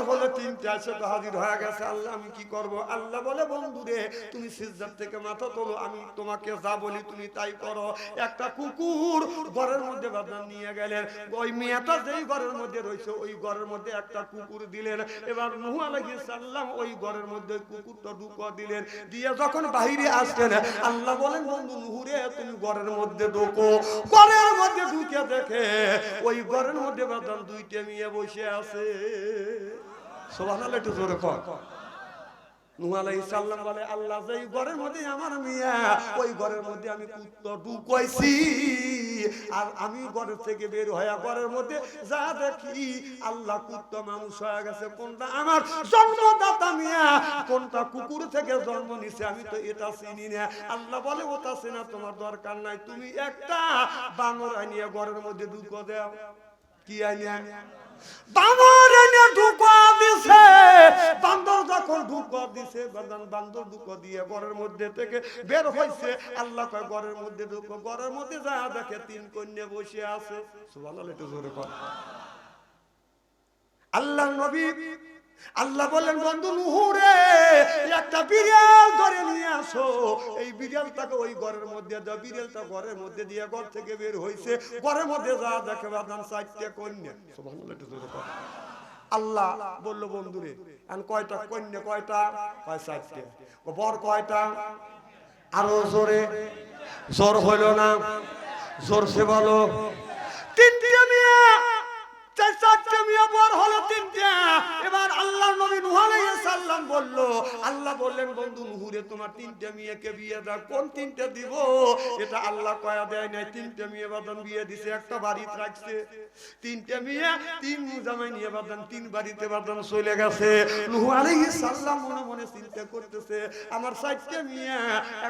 পর হলো তিনটা তো হাজির হয়ে গেছে। আল্লাহ, আমি কি করব? আল্লাহ বলে, বন্ধু রে, তুমি সিজদার থেকে মাথা তোলো, আমি তোমাকে যা বলি তুমি তাই করো। একটা কুকুর ঘরের মধ্যে বাদাম নিয়ে গেলেন। ওই মেয়েটা যেই ঘরের মধ্যে রয়েছে, ওই ঘরের মধ্যে একটা কুকুর দিলেন। এবার নুহ আলাইহিস সালাম ওই ঘরের মধ্যে কুকুরটা ঢুকো দিলেন। দিয়ে যখন বাইরে আসলেন, আল্লাহ বলেন, বন্ধু নুহুরে তুমি ঘরের মধ্যে ঢোকো। ঘরের মধ্যে ঢুকে দেখে ওই ঘরের মধ্যে বাদাম দুইটা মেয়ে বসে আছে। আমি ঘরের থেকে বের হয়ে ঘরের মধ্যে যা দেখি, আল্লাহ কুত্তা মানুষ হয়ে গেছে। কোনটা আমার জন্মদাতা মিয়া, কোনটা কুকুর থেকে জন্ম নিছে, আমি তো এটা চিনি না। আল্লাহ বলে, ওটা চেনা, তোমার দরকার নাই। তুমি একটা বানর আনিয়ে ঘরের মধ্যে ঢুকো দাও। কি আনিয়া বানর ঢুকা দিছে। বান্দর যখন ঢুকা দিছে, বান্দর বান্দর ঢুকা দিয়ে ঘরের মধ্যে থেকে বের হইছে। আল্লাহ কয়, ঘরের মধ্যে ঢুকো, ঘরের মধ্যে যা দেখে তিন কন্যা বসে আছে। সুবহানাল্লাহ, একটু জোরে কর আল্লাহ নবী, আল্লাহ বলেন, বন্ধু নুহুরে, একটা বিড়াল ধরে নিয়ে আসো। এই বিড়ালটাকে ওই ঘরের মধ্যে দাও বিড়ালটা ঘরের মধ্যে দিয়ে ঘর থেকে বের হইছে। ঘরের মধ্যে যা দেখে বাদান চারটে কন্যা। সুবহানাল্লাহ, একটু জোরে কর। আল্লাহ বলল, বন্ধুরে, এখন কয়টা কন্যা, কয়টা? কয় চারটে। বর কয়টা? আরও জোরে। জোর হইল না। জোর সে বলো। তিনটে মিয়া। চার, চারটে মিয়া, বর হলো তিনটা। আল্লাহ বললেন, বন্ধু, নুহুরে তোমার তিনটে মেয়েকে বিয়ে দাও। কোন তিনটে দিব? এটা আল্লাহ কয়া দেয় নাই। তিনটে মেয়ে বাদন বিয়ে দিছে, একটা বাড়িতে রাখছে। তিনটে মেয়ে, তিন জামাই নিয়ে বাদন, তিন বাড়িতে বাদন চলে গেছে। মনে মনে চিন্তা করতেছে, আমার মেয়ে,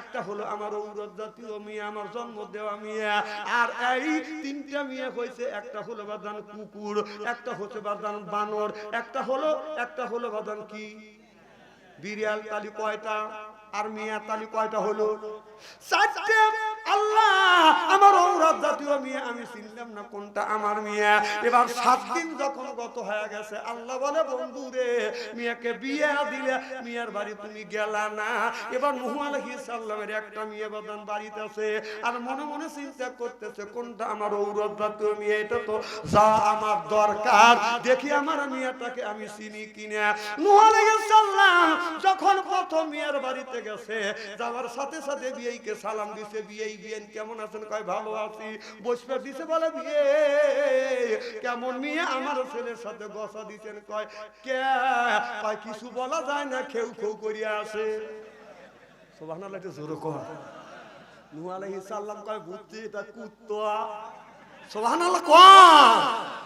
একটা হলো আমার ঔরত জাতীয় মেয়ে, আমার জন্ম দেওয়া মেয়ে, আর এই তিনটা মেয়ে হয়েছে, একটা হলো বাদান কুকুর, একটা হচ্ছে বাদান বানর, একটা হলো একটা হলো বাদান কি? বিড়াল তালি কয়টা আর মিয়া তালি কয়টা হলো? চারটে। কোনটা আমার আর মনে মনে চিন্তা করতেছে, কোনটা আমার জাতীয় মেয়ে? এটা তো যা আমার দরকার। দেখি আমার মেয়েটাকে আমি চিনি কিনা। নুহু যখন প্রথম মেয়ের বাড়িতে গেছে, যাওয়ার সাথে সাথে বিয়েকে সালাম দিছে, বিয়ে বিয়েন কেমন আছেন? কয়, ভালো আছি। বসবে দিছে বলে, বিয়ে, কেমন মেয়ে? আমার ছেলের সাথে গসা দিছেন। কয়, কে? কয়, কিছু বলা যায় না, খেউ খেউ করিয়া আসে। সোভানাল একটা জোর কর। নূহ আলাইহিস কয় বুঝছি এটা কুত্তা। সোভানাল কয়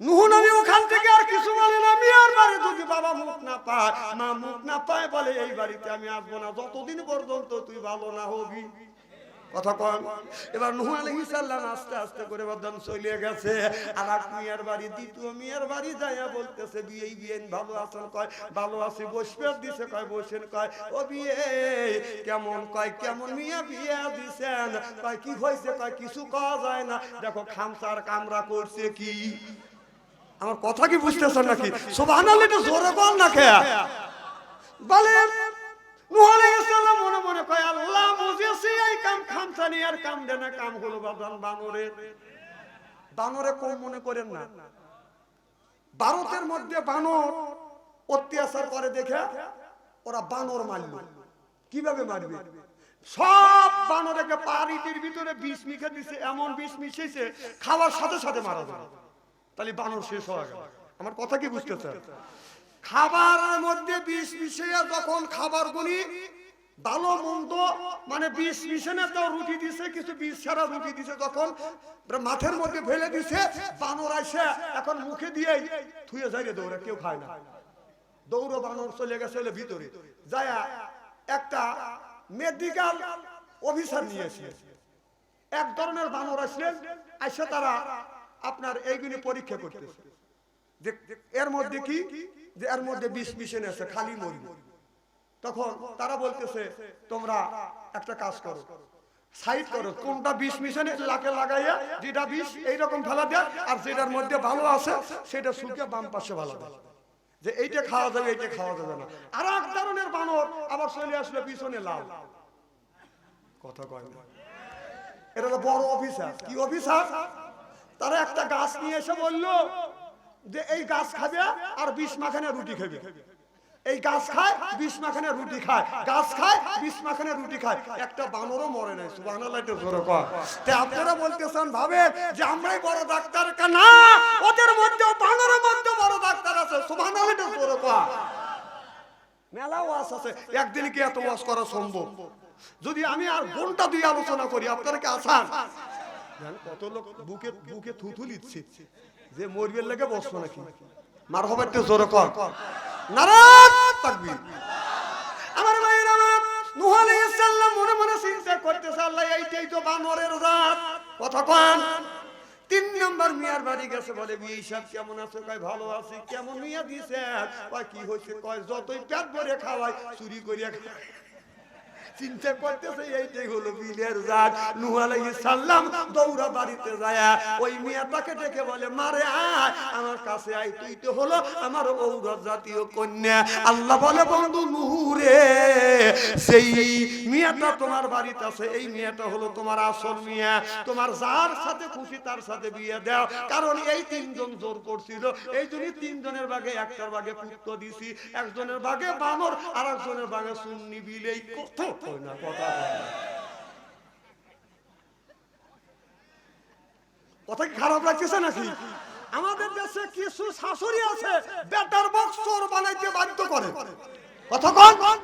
নুহু নবী ওখান থেকে আর কিছু বলে না, মিয়ার বাড়ি যদি বাবা মুখ না পায়। মা মুখ না পায় বলে, এই বাড়িতে আমি আসব না, যতদিন পর্যন্ত তুই ভালো না হবি। কথা এবার আস্তে আস্তে করে আর বাড়ি বলতেছে ভালো কয়? দিছে কয় কয়, ও কেমন? কয়, কেমন বিয়ে দিছেন? কি হয়েছে? কয়, কিছু যায় না। দেখো খামসার কামরা করছে কি? আমার কথা কি বুঝতেছেন নাকি? আর কাম বানরে। বানরে ভারতের মধ্যে বানর অত্যাচার করে দেখে, ওরা বানর মারল। কীভাবে মারবে? সব বানরকে পানিটির ভিতরে বিষ মিশে দিছে, এমন বিষ মিশিয়েছে, খাওয়ার সাথে সাথে মারা যাবে। তাহলে বানর শেষ হয়ে গেল। আমার কথা কি বুঝতেছে খাবারের মধ্যে বিষ মিশিয়ে যখন খাবার গুলি ভালো মন্দ মানে বিষ মিশনে তো রুটি দিছে, কিছু বিষ ছাড়া রুটি দিছে যখন মাঠের মধ্যে ফেলে দিছে, বানর আসে এখন মুখে দিয়ে থুয়ে যায় দৌড়ে, কেউ খায় না। দৌড়ো বানর চলে গেছে হলে ভিতরে। যায়া একটা মেডিকেল অফিসার নিয়ে এসে, এক ধরনের বানর আসলেন আসে তারা আপনার এইগুলি পরীক্ষা করতেছে। এর মধ্যে কি? যে এর মধ্যে বিষ মিশনে আছে, খালি মরি তখন তারা বলতেছে, তোমরা একটা কাজ করো। সাইড করো, কোনটা বিষ লাকে লাগাইয়া, যেটা বিষ এইরকম ফেলা দেয়, আর যেটার মধ্যে ভালো আছে, সেটা শুকিয়ে বাম পাশে ভালো দেয়। যে এইটা খাওয়া যাবে, এইটা খাওয়া যাবে না। আর এক ধরনের বানর আবার চলে আসলে পিছনে লাল। কথা কয় এটা তো বড় অফিসার। কি অফিসার? তারা একটা গাছ নিয়ে এসে বলল যে এই গাছ খাবে আর বিষ মাখানে রুটি খাবে। এই গাছ খায় বিষ মাখানে রুটি খায়। গাছ খায় বিষ মাখানে রুটি খায়। একটা বানরও মরে নাই তে আপনারা বলতেছেন ভাবে যে আমরাই বড় ডাক্তার না, ওদের মধ্যে বানরের মধ্যে বড় ডাক্তার আছে কর মেলা ওয়াজ আছে, একদিন কি এত ওয়াজ করা সম্ভব? যদি আমি আর ঘণ্টা দুই আলোচনা করি, আপনারা কি আসান? কত লোক বুকে বুকে থুথু লিচ্ছে যে মরবের লেগে বসবো নাকি? মার হবে কর। নারাজ আমার মনে মনে চিন্তা করতেছে, আল্লাহ, এইটাই তো বানরের জাত। কথা কন। তিন নম্বর মিয়ার বাড়ি গেছে বলে, বিয়ে সব কেমন আছে? কয়, ভালো আছি। কেমন মিয়া দিছে? কয়, কি হয়েছে? কয়, যতই পেট ভরে খাওয়াই, চুরি করিয়া খায় চিন্তা করতেছে হলো বিলের জাত। দৌড়া বাড়িতে যায়, ওই ডেকে বলে, মারে আয়, আমার কাছে আয়, তুই তো হলো আমার জাতীয় কন্যা। আল্লাহ বলে, বন্ধু নুহুরে সেই মিয়াটা তোমার বাড়িতে আছে, এই মিয়াটা হলো তোমার আসল মিয়া। তোমার যার সাথে খুশি, তার সাথে বিয়ে দাও। কারণ এই তিনজন জোর করছিল। এই জন্যই তিনজনের ভাগে একটার ভাগে পুত্র দিছি। একজনের ভাগে বানর আর একজনের ভাগে সুন্নি বিলেই কোথাও কই না কথা। কথা খারাপ লাগতেছে নাকি আমাদের দেশে কিছু শাশুড়ি আছে বেটার বক্স চোর বানাইতে বাধ্য করে। কন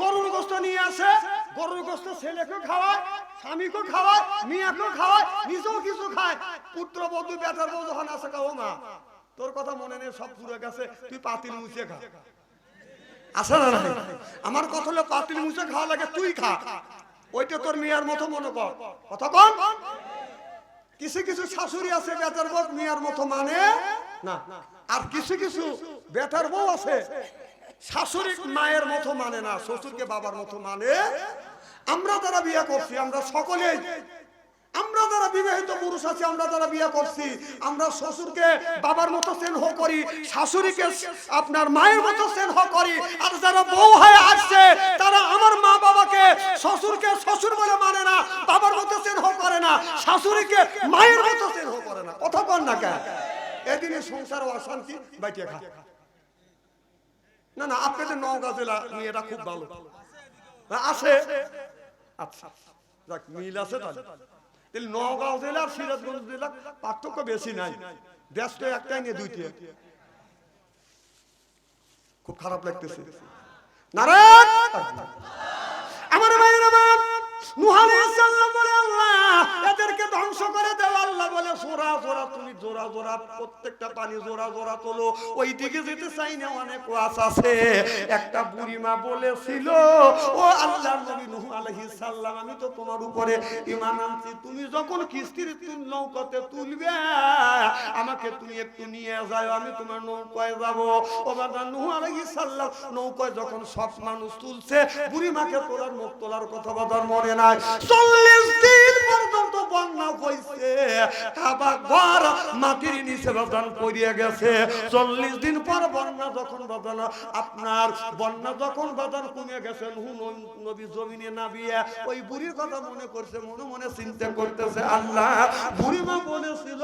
গরুর গোস্ত নিয়ে আসে গরুর গোস্ত ছেলেকে খাওয়ায় স্বামীকে খাওয়ায় মেয়েকে খাওয়ায় নিজেও কিছু খায়। পুত্র বধূ বেটার বউ যখন আসে কা, ও মা তোর কথা মনে নেই সব পুরো গেছে তুই পাতিল মুছে খা। আমার কথা হলো পাতিল মুছে খাওয়া লাগে, তুই খা। ওইটা তোর মেয়ের মতো মনে কর। কথা কন কিছু কিছু শাশুড়ি আছে, বেটার বউ মিয়ার মতো মানে? না। আর কিছু কিছু বেটার বউ আছে, শাশুড়ি মায়ের মতো মানে না, শ্বশুরকে বাবার মতো মানে? আমরা যারা বিয়ে করছি, আমরা সকলেই আমরা যারা বিবাহিত পুরুষ আছি, আমরা যারা বিয়ে করছি, আমরা শ্বশুরকে বাবার মতো স্নেহ করি, শাশুড়িকে আপনার মায়ের মতো স্নেহ করি, আর যারা বউ হয়ে আসছে, তারা আমার মা বাবাকে শ্বশুরকে শ্বশুর বলে মানে না, বাবার মতো স্নেহ করে না, শাশুড়িকে মায়ের মতো স্নেহ করে না। কথা বল না কেন? এদিনে সংসার ও অশান্তি, বাইটিয়ে খা। না না, আপনাদের নওগাঁ জেলা মেয়েরা খুব ভালো। আছে আচ্ছা যাক, মিল আছে তাহলে। তাহলে নগাঁও জেলা আর সিরাজগঞ্জ জেলা পার্থক্য বেশি নাই। দেশ তো একটাই নিয়ে দুইটি। খুব খারাপ লাগতেছে। নারায়ণ! আমার ভাইয়ের আমার তুমি আমি তো তোমার উপরে ঈমান আনছি। তুমি যখন কিস্তির নৌকাতে তুলবে, আমাকে তুমি একটু নিয়ে যাও, আমি তোমার নৌকায় যাব। ও বাবা নূহ আলাইহিস সালাম, নৌকায় যখন সব মানুষ তুলছে, বুড়িমাকে তোলার মুখ তোলার কথা বাদার মনে নাই। চল্লিশ দিন পর্যন্ত বন্যা ঘর মাটির নিচে গেছে। চল্লিশ দিন পর বন্যা যখন আপনার বন্যা যখন কমে নবী জমিনে নাবিয়ে ওই বুড়ির কথা মনে করছে, মনে মনে চিন্তা করতেছে, আল্লাহ বুড়িমা বলেছিল,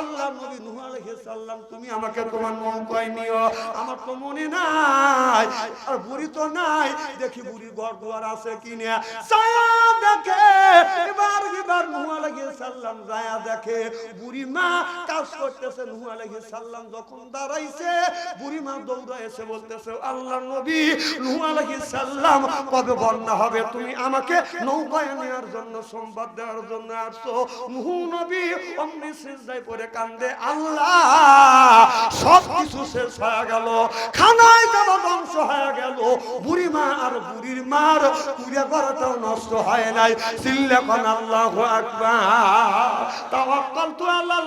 আল্লাহ নবী তুমি আমাকে তোমার নৌকায় নিও। আমার তো মনে নাই, আর বুড়ি তো নাই। দেখি বুড়ির ঘর দুয়ার আছে কিনে। ছায়া দেখে এবার এবার আলাইহিস সালাম যায়া দেখে বুড়ি মা কাজ করতেছে, নূহ আলাইহিস সালাম যখন দাঁড়াইছে বুড়ি মা দৌড়া এসে বলতেছে, আল্লাহ নবী আলাইহিস সালাম কবে বন্যা হবে? তুমি আমাকে নৌকায় নেওয়ার জন্য দেওয়ার জন্য আসছো। নূহ নবী অমনি পড়ে কান্দে, আল্লাহ সব কিছু শেষ হয়ে গেল। খানায় ধ্বংস হয়ে গেল। বুড়ি মা আর বুড়ির মার পুরে ঘরটাও নষ্ট হয় নাই। সিল্লেখন আল্লাহ আকবার। তাওয়াক্কাল তো আল্লাহ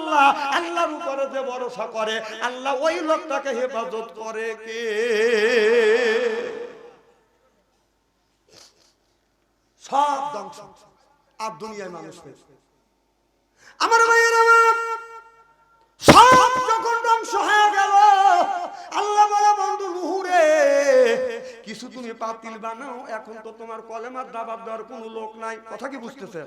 আল্লাহর উপরে যে ভরসা করে, আল্লাহ ওই লোকটাকে হেফাজত করে কে? সব ধ্বংস। আর দুনিয়ায় মানুষ আমার ভাইয়ের আমার সব যখন ধ্বংস হয়ে গেল, আল্লাহ বলে, বন্ধু, নুহুরে কিছু তুমি পাতিল বানাও, এখন তো তোমার কলেমার দাবার দেওয়ার কোনো লোক নাই। কথা কি বুঝতেছে?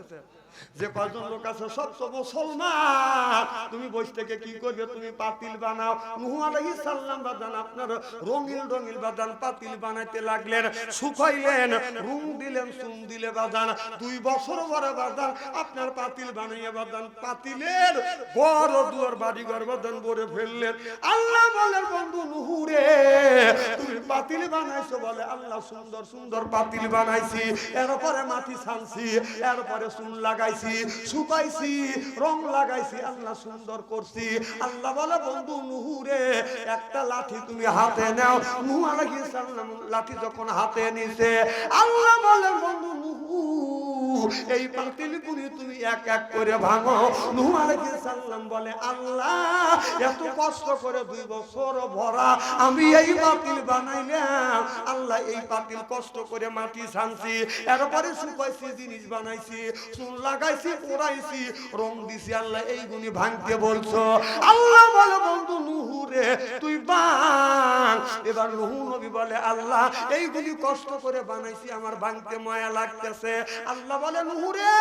যে কয়জন লোক আছে, সব তো মুসলমান। তুমি বসে থেকে কি করবে? তুমি পাতিল বানাও। নুহু আলাইহিস সালাম বাদান, আপনার রঙিল রঙিল বাদান পাতিল বানাইতে লাগলেন, শুকাইলেন, রুম দিলেন, চুন দিলে বাদান। দুই বছর পরে বাদান, আপনার পাতিল বানাইয়া বাদান। পাতিলের বড় দুয়ার বাড়ি ঘর বাদান ভরে ফেললেন। আল্লাহ বলেন, বন্ধু নুহুরে, তুমি পাতিল বানাইছো বলে, আল্লাহ সুন্দর সুন্দর পাতিল বানাইছি, এরপরে মাটি ছানছি, এরপরে চুন লাগাইছি, শুকাইছি, রং লাগাইছি, আল্লাহ সুন্দর করছি। আল্লাহ বলে, বন্ধু নুহুরে, একটা লাঠি তুমি হাতে নাও। নুহু আলাইহিস সালাম, লাঠি যখন হাতে নিছে, আল্লাহ বলে, বন্ধু নুহু এই পাতিল গুলি তুমি এক এক করে ভাঙো। নুহু আলাইহিস বলে, আল্লাহ, এত কষ্ট করে দুই বছর ভরা আমি এই পাতিল বানাইলাম। আল্লাহ, এই পাতিল কষ্ট করে মাটি ছানছি, এরপরে শুকাইছি, জিনিস বানাইছি চুন লাগাইছি, পোড়াইছি, রং দিছি, আল্লাহ, এই গুনি ভাঙতে বলছো। আল্লাহ বলে, বন্ধু নুহু রে, তুই বাং এবার নুহু নবী বলে, আল্লাহ, এইগুলি কষ্ট করে বানাইছি, আমার ভাঙতে মায়া লাগতেছে। আল্লাহ বলে নুহু রে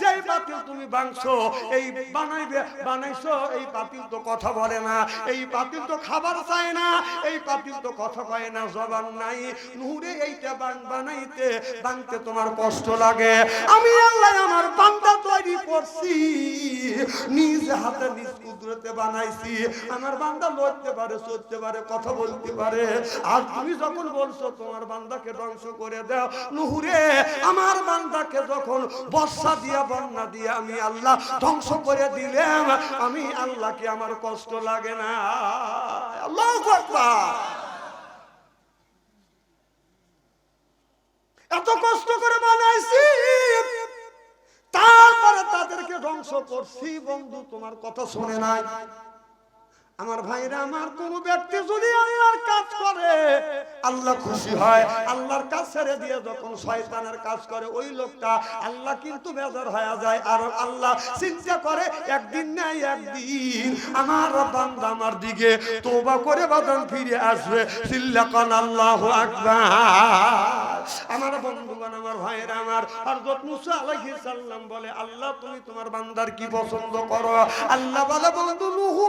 যেই পাতিল তুমি বাংছো এই বানাইবে, বানাইছো, এই পাতিল তো কথা বলে না, এই পাতিল তো খাবার চায় না, এই পাতিল তো কথা কয় না, জবান নাই। নুহুরে, এইটা বাং বানাইতে বাংতে তোমার কষ্ট লাগে। আমি আল্লাহ আমার বান্দা তৈরি করছি, নিজ হাতে নিজ কুদরতে বানাইছি। আমার বান্দা লড়তে পারে চলতে পারে, কথা বলতে পারে। আর তুমি যখন বলছো তোমার বান্দাকে ধ্বংস করে দাও, নুহুরে, আমার বান্দাকে যখন বর্ষা দিয়া, বন্যা দিয়া আমি আল্লাহ ধ্বংস করে দিলাম, আমি আল্লাহকে আমার কষ্ট লাগে না। আল্লাহ এত কষ্ট করে বানাইছি। তারপরে তাদেরকে ধ্বংস করছি। বন্ধু, তোমার কথা শুনে নাই। আমার ভাইরা, আমার কোন ব্যক্তি যদি আল্লাহর কাজ করে, আল্লাহ খুশি হয়। আল্লাহর কাজ ছেড়ে দিয়ে যখন শয়তানের কাজ করে, ওই লোকটা আল্লাহ কিন্তু বেজার হয়ে যায়। আর আল্লাহ চিন্তা করে, একদিন নাই একদিন আমার বান্দা আমার দিকে তোবা করে বাদান ফিরে আসবে। সিল্লাকান আল্লাহু আকবার। আমার বন্ধুগণ, আমার ভাইরা আমার হযরত মুসা আলাইহিস সালাম বলে, আল্লাহ, তুমি তোমার বান্দার কি পছন্দ করো? আল্লাহ বলে, বন্ধু নুহু।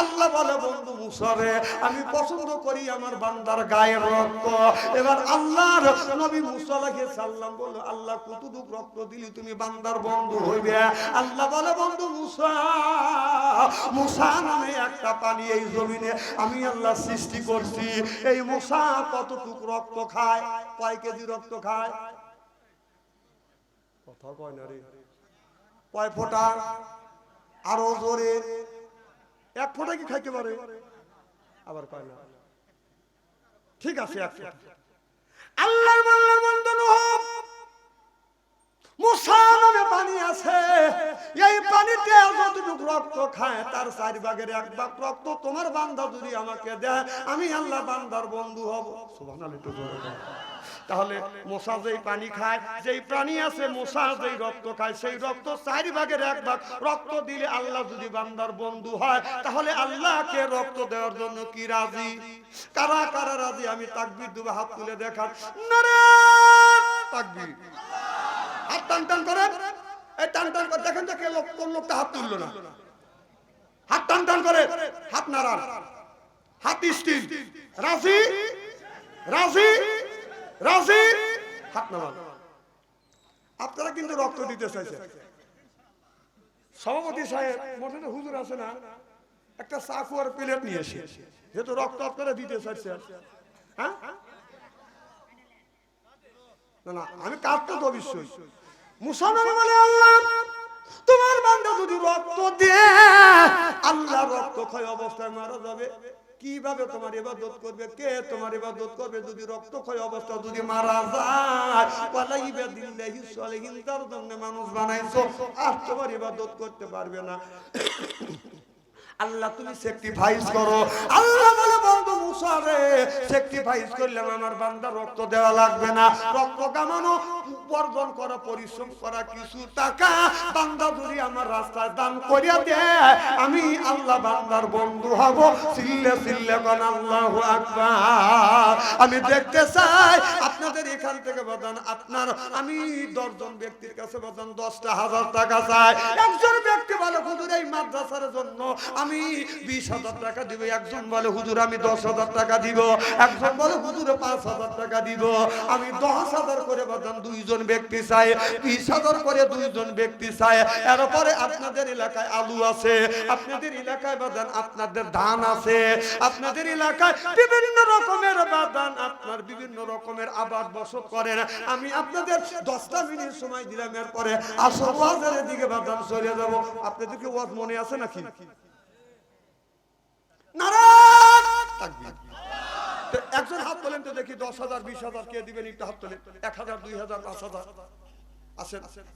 আল্লাহ বলে, বন্ধু মুসা রে, আমি পছন্দ করি আমার বান্দার গায়ের রক্ত। এবার আল্লাহর নবী মুসা আলাইহিস সালাম বলে আল্লাহ, কতটুক রক্ত দিলি তুমি বান্দার বন্ধু হইবে? আল্লাহ বলে, বন্ধু মুসা মুসা নামে একটা পানি এই জমিনে আমি আল্লাহ সৃষ্টি করছি। এই মুসা কতটুক রক্ত খায়? কয় কেজি রক্ত খায়। কথা কয় না রে। কয় ফোঁটা, আরও জোরে। এক ফোঁটা কি খাইতে পারে? আবার কয় না। ঠিক আছে আল্লাহর বন্ধু নামে পানি আছে। এই পানিতে যতটুকু রক্ত খায়, তার ভাগের এক রক্ত তোমার বান্দা যদি আমাকে দেয়, আমি আল্লাহ বান্দার বন্ধু হব। তাহলে মশা যেই পানি খায়, যেই প্রাণী আছে মশা যেই রক্ত খায়, সেই রক্ত চার ভাগের এক ভাগ। রক্ত দিলে আল্লাহ যদি বান্দার বন্ধু হয়, তাহলে আল্লাহকে রক্ত দেওয়ার জন্য কি রাজি? কারা কারা রাজি? আমি তাকবির দুবা হাত তুলে দেখার তাকবির। হাত টান টান করে। এই টান টান করে, দেখেন কে লোক, কোন লোকটা হাত তুললো না? হাত টান টান করে। হাত নাড়ান। হাত স্টিল রাজি? রাজি? আপনারা কিন্তু রক্ত দিতে চাইছেন। সভাপতি সাহেব মনে হুজুর আছে না, একটা আর প্লেট নিয়ে এসে, যেহেতু রক্ত আপনারা দিতে চাইছেন হ্যাঁ? আমি কাঁদতে তো আল্লাহ, তোমার আল্লাহ অবস্থায় মারা যাবে। কীভাবে তোমার ইবাদত করবে? কে তোমার ইবাদত করবে? যদি রক্ত ক্ষয় অবস্থা, যদি মারা যায় ওয়ালাইবা দিল্লাহি সলিহিন তার জন্য মানুষ বানাইছো, আর তোমার ইবাদত করতে পারবে না। আল্লাহ, তুমি স্যাক্রিফাইস করো। আল্লাহ বলে, বন্ধু মুসা রে স্যাক্রিফাইস করলাম, আমার বান্দা রক্ত দেওয়া লাগবে না। রক্ত কামানো উপার্জন করা, পরিশ্রম করা কিছু টাকা বান্দা যদি আমার রাস্তায় দান করিয়া দেয় আমি আল্লাহ বান্দার বন্ধু হব। সিল্লে সিল্লে কোন আল্লাহু আমি দেখতে চাই আপনাদের এখান থেকে বাদান আপনার, আমি দশজন ব্যক্তির কাছে বাদান দশটা হাজার টাকা চাই। একজন ব্যক্তি বলে, হুজুর, এই মাদ্রাসার জন্য আমি বিশ হাজার টাকা দিব। একজন বলে, হুজুর, আমি দশ হাজার টাকা দিব। একজন বলে, হুজুর, পাঁচ হাজার টাকা দিব। আমি দশ হাজার করে বাদান দুইজন ব্যক্তি চাই বিশ হাজার করে দুইজন ব্যক্তি চাই। এরপরে আপনাদের এলাকায় আলু আছে, আপনাদের এলাকায় বাদান আপনাদের ধান আছে, আপনাদের এলাকায় বিভিন্ন রকমের বাদান আপনার বিভিন্ন রকমের আবাদ বসত করেন। আমি আপনাদের দশটা মিনিট সময় দিলাম, এরপরে আসর ওয়াজের দিকে বাদান চলে যাব। আপনাদেরকে ওয়াজ মনে আছে নাকি? নারায়ণ তাকবীর। একজন হাত তোলেন তো দেখি দশ হাজার, বিশ হাজার কে দিবেন একটু হাত তোলেন এক হাজার, দুই হাজার, পাঁচ হাজার।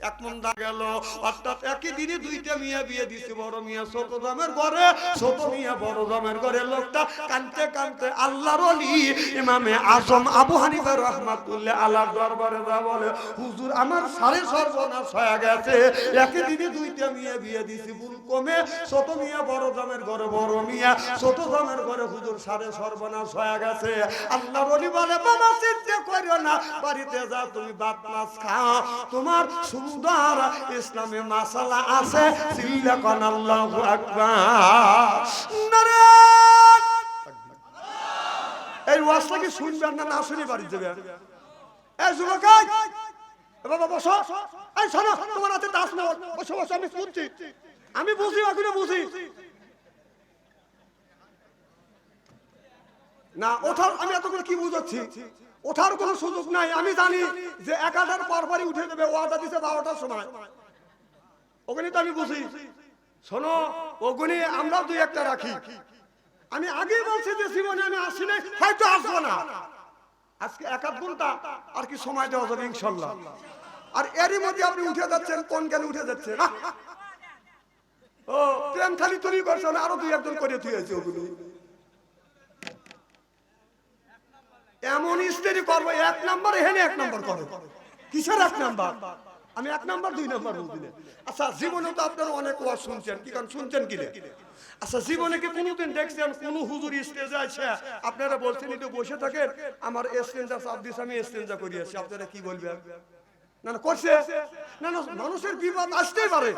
এক মন গেল, অর্থাৎ একই দিনে দুইটা মিয়া বিয়ে দিছে, বড় মিয়া, ছোট দামের ঘরে। ছোট মিয়া, বড় দামের ঘরে। লোকটা কানতে কানতে আল্লাহর অলি ইমামে আজম আবু হানিফা রহমাতুল্লাহ আল্লাহর দরবারে যা বলে, হুজুর, আমার সাড়ে সর্বনাশ হয়ে গেছে। একই দিনে দুইটা মিয়া বিয়ে দিছি, ভুল কমে। ছোট মিয়া, বড় দামের ঘরে, বড় মিয়া। ছোট দামের ঘরে হুজুর সাড়ে সর্বনাশ হয়ে গেছে। আল্লাহর অলি বলে, বাবা, চিন্তা করিও না। বাড়িতে যা, তুমি ভাত মাছ খাও। তোমার সুন্দর ইসলামে মাসালা আছে এই ওয়াজটা কি শুনবেন না না বাড়ি যাবে? এই যুবক এই, এ বাবা বসো। এই শোনো তোমার হাতে দাস না বসো বসো আমি বুঝি বুঝি। না, ওঠার আমি এতগুলো কি বুঝাচ্ছি? ওঠার কোনো সুযোগ নাই, আমি জানি যে একাধার পরপরই উঠে দেবে, ওয়াদা দিছে বারোটার সময়। ওখানে তো আমি বুঝি। শোনো ওগুনি আমরা দুই একটা রাখি। আমি আগেই বলছি যে জীবনে আমি আসি নাই, হয়তো আসব না। আজকে এক আধ ঘণ্টা আর কি সময় দেওয়া যাবে, ইনশাল্লাহ। আর এরই মধ্যে আপনি উঠে যাচ্ছেন, কোন জ্ঞান উঠে যাচ্ছেন আহ! ও, প্রেম খালি তৈরি করছে না, আরও দুই একজন করে তুইছে ওগুলো এমন স্ত্রী করব, এক নাম্বার, এখানে এক নাম্বার করো। কিসের এক নাম্বার? আমি এক নাম্বার, দুই নাম্বার আচ্ছা জীবনে তো আপনারা অনেক ওয়াজ শুনছেন। কি কারণ শুনছেন কি রে? আচ্ছা জীবনে কি কোনোদিন দেখছেন কোন হুজুর স্টেজে আছে? আপনারা বলছেন, একটু বসে থাকেন। আমার এক্সচেঞ্জার চাপ দিছে আমি এক্সচেঞ্জার করিয়েছি আপনারা কি বলবেন? না না, করছে। না না, মানুষের বিপদ আসতেই পারে।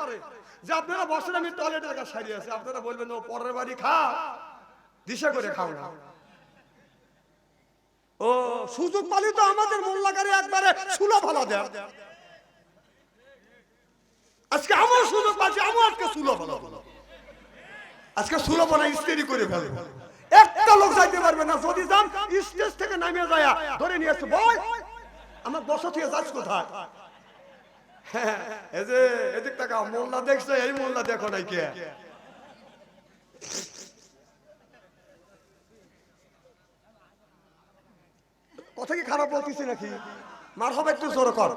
যে আপনারা বসেন, আমি টয়লেটের কাছে সারিয়ে আছি আপনারা বলবেন, ও পরের বাড়ি খা। দিশা করে খাও না। সুযোগ পালি তো আমাদের মোল্লাকারে একবারে সুলা ভালো দেয়। আজকে আমার সুযোগ পাচ্ছি আমার আজকে সুলো ভালো আজকে সুলো বানা স্ত্রি করে ফেলে একটা লোক যাইতে পারবে না যদি যান স্টেজ থেকে নামে যায় ধরে নিয়ে আসছে বয় আমার বসা থেকে যাচ্ছ কোথায়? হ্যাঁ, এই যে এদিক টাকা মোল্লা দেখছে এই মোল্লা দেখো নাই কে? কথা কি খারাপ বলতেছি নাকি? মার হবে একটু জোর কর।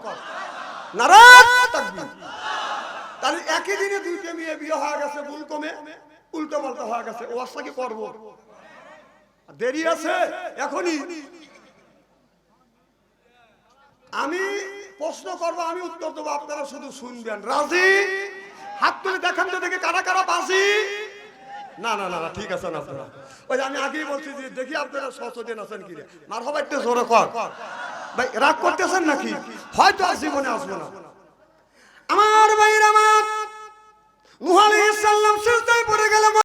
তাহলে একই দিনে দুইটা মেয়ে বিয়ে হয়ে গেছে, ভুল কমে উল্টো পাল্টা হয়ে গেছে। ও কি করব? দেরি আছে? এখনই। আমি প্রশ্ন করব, আমি উত্তর দেবো, আপনারা শুধু শুনবেন। রাজি? হাত তুলে দেখান তো দেখে কারা কারা বাসি না না না না, ঠিক আছে না আপনারা ওই আমি আগেই বলছি যে দেখি আপনারা সচেতন আছেন কি মার হবে একটু জোরে কর। ভাই, রাগ করতেছেন নাকি? হয়তো আর জীবনে আসব না। আমার ভাইয়ের আমার নুহ আলাইহিস সালাম সিজদায় পড়ে গেল